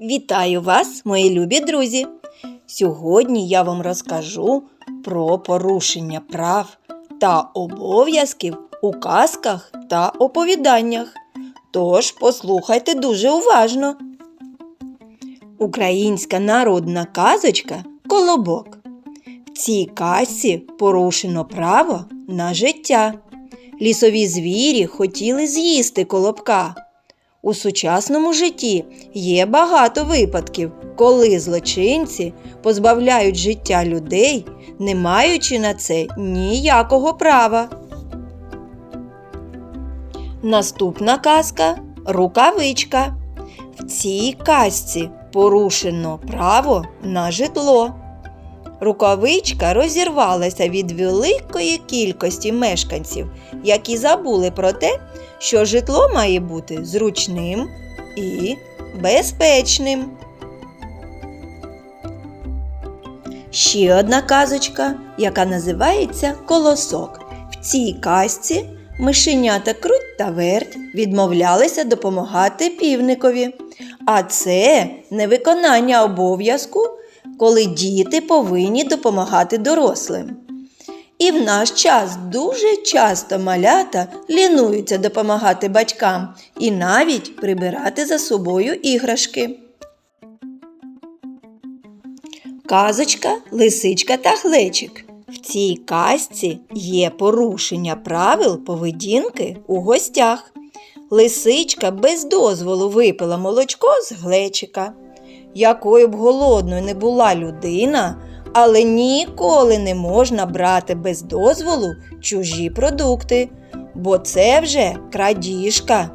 Вітаю вас, мої любі друзі! Сьогодні я вам розкажу про порушення прав та обов'язків у казках та оповіданнях. Тож послухайте дуже уважно. Українська народна казочка Колобок. В цій казці порушено право на життя. Лісові звірі хотіли з'їсти колобка. У сучасному житті є багато випадків, коли злочинці позбавляють життя людей, не маючи на це ніякого права. Наступна казка Рукавичка. В цій казці порушено право на житло. Рукавичка розірвалася від великої кількості мешканців, які забули про те, що житло має бути зручним і безпечним. Ще одна казочка, яка називається Колосок. В цій казці мишенята Круть та Верть відмовлялися допомагати півникові. А це невиконання обов'язку, коли діти повинні допомагати дорослим. І в наш час дуже часто малята лінуються допомагати батькам і навіть прибирати за собою іграшки. Казочка Лисичка та Глечик. В цій казці є порушення правил поведінки у гостях. Лисичка без дозволу випила молочко з глечика. Якою б голодною не була людина, але ніколи не можна брати без дозволу чужі продукти, бо це вже крадіжка.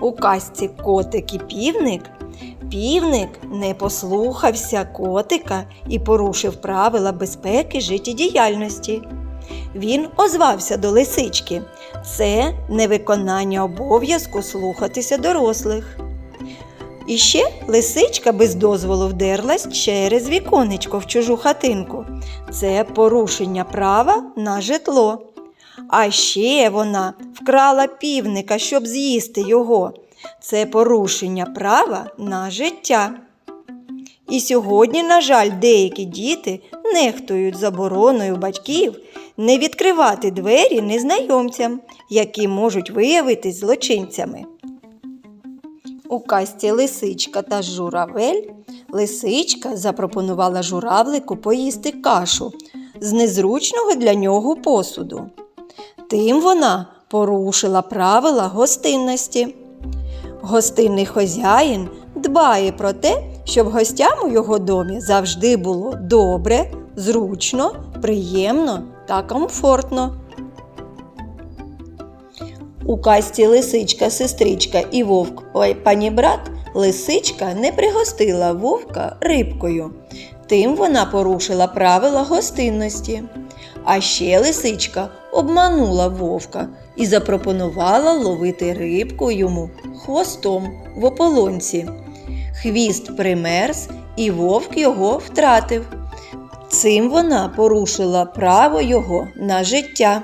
У казці котик і півник півник не послухався котика і порушив правила безпеки життєдіяльності. Він озвався до лисички. Це невиконання обов'язку слухатися дорослих. І ще лисичка без дозволу вдерлась через віконечко в чужу хатинку. Це порушення права на житло. А ще вона вкрала півника, щоб з'їсти його. Це порушення права на життя. І сьогодні, на жаль, деякі діти нехтують забороною батьків не відкривати двері незнайомцям, які можуть виявитись злочинцями. У казці Лисичка та Журавель лисичка запропонувала журавлику поїсти кашу з незручного для нього посуду. Тим вона порушила правила гостинності. Гостинний хазяїн дбає про те, щоб гостям у його домі завжди було добре, зручно, приємно та комфортно. У касті лисичка, сестричка і вовк панібрат лисичка не пригостила вовка рибкою. Тим вона порушила правила гостинності. А ще лисичка обманула вовка і запропонувала ловити рибку йому хвостом в ополонці. Хвіст примерз, і вовк його втратив. Цим вона порушила право його на життя.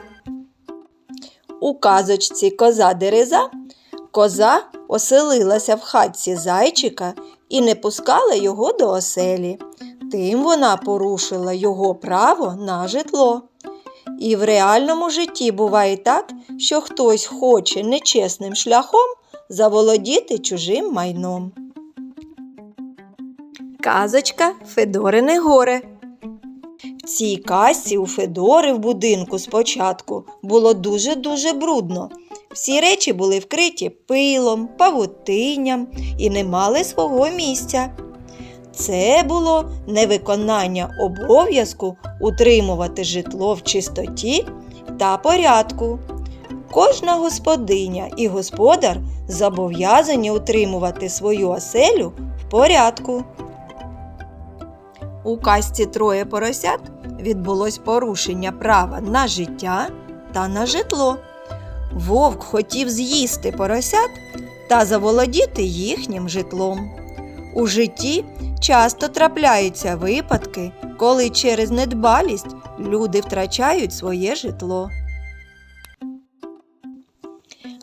У казочці Коза Дереза коза оселилася в хатці зайчика і не пускала його до оселі. Тим вона порушила його право на житло. І в реальному житті буває так, що хтось хоче нечесним шляхом заволодіти чужим майном. Казочка Федорине горе. В цій касі у Федори в будинку спочатку було дуже-дуже брудно. Всі речі були вкриті пилом, павутинням і не мали свого місця. Це було невиконання обов'язку утримувати житло в чистоті та порядку. Кожна господиня і господар зобов'язані утримувати свою оселю в порядку. У касті троє поросят відбулось порушення права на життя та на житло. Вовк хотів з'їсти поросят та заволодіти їхнім житлом. У житті часто трапляються випадки, коли через недбалість люди втрачають своє житло.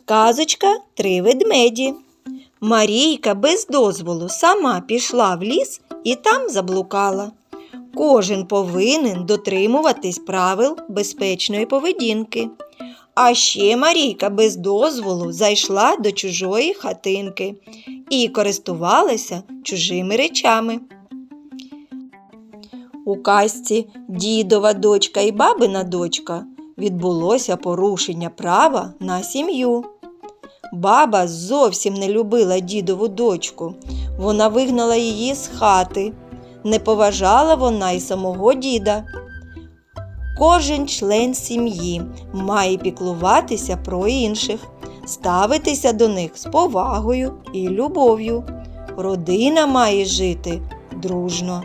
Казочка Три ведмеді. Марійка без дозволу сама пішла в ліс і там заблукала. Кожен повинен дотримуватись правил безпечної поведінки. А ще Марійка без дозволу зайшла до чужої хатинки і користувалася чужими речами. У казці дідова дочка і бабина дочка відбулося порушення права на сім'ю. Баба зовсім не любила дідову дочку. Вона вигнала її з хати. Не поважала вона й самого діда. Кожен член сім'ї має піклуватися про інших, ставитися до них з повагою і любов'ю. Родина має жити дружно.